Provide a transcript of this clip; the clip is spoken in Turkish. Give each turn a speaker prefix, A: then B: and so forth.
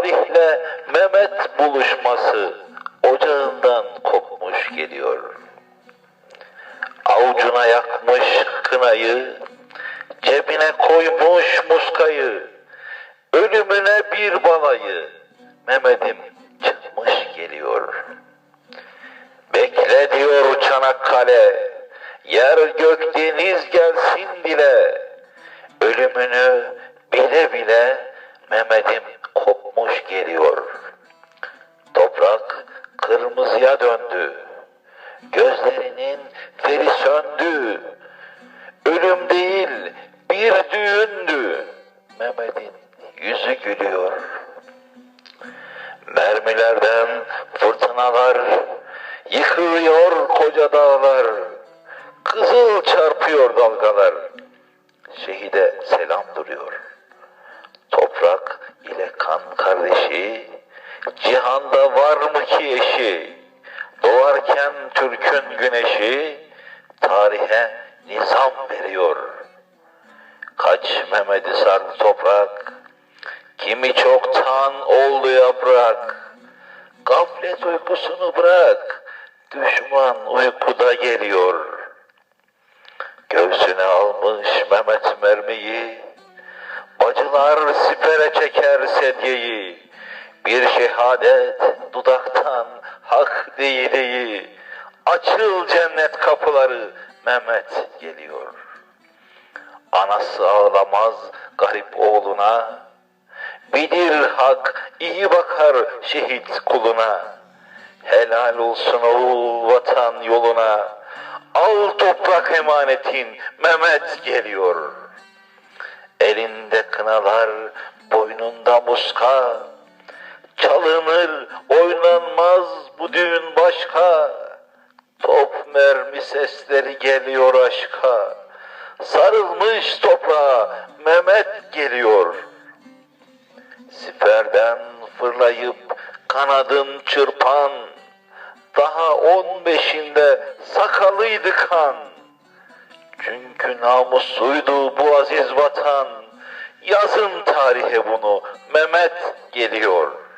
A: tarihle Mehmet buluşması ocağından kopmuş geliyor. Avucuna yakmış kınayı, cebine koymuş muskayı, ölümüne bir balayı Mehmet'im çıkmış geliyor. Bekle diyor Çanakkale, yer gök deniz gelsin bile, ölümünü bile bile Mehmet'im kırmızıya döndü. Gözlerinin feri söndü. Ölüm değil bir düğündü. Mehmet'in yüzü gülüyor. Mermilerden fırtınalar yıkılıyor koca dağlar. Kızıl çarpıyor dalgalar. Şehide selam duruyor. Toprak ile kan kardeşi, cihanda var mı ki eşi? Doğarken Türk'ün güneşi, tarihe nizam veriyor. Kaç Mehmet'i sardı toprak, kimi çoktan oldu yaprak. Gaflet uykusunu bırak, düşman uykuda geliyor. Göğsüne almış Mehmet mermiyi, Bacılar sipere çeker sedyeyi, bir şehadet dudaktan hak değiliyi, açıl cennet kapıları Mehmet geliyor. Anası ağlamaz garip oğluna, bilir hak iyi bakar şehit kuluna. Helal olsun oğul vatan yoluna, al toprak emanetin Mehmet geliyor.'' Elinde kınalar, boynunda muska. Oynanmaz bu düğün başka. Top mermi sesleri geliyor aşka. Sarılmış toprağa Mehmet geliyor. Siperden fırlayıp kanadın çırpan. Daha on beşinde sakalıydı kan. Çünkü namusluydu bu aziz vatan. Yazın tarihe bunu Mehmet geliyor.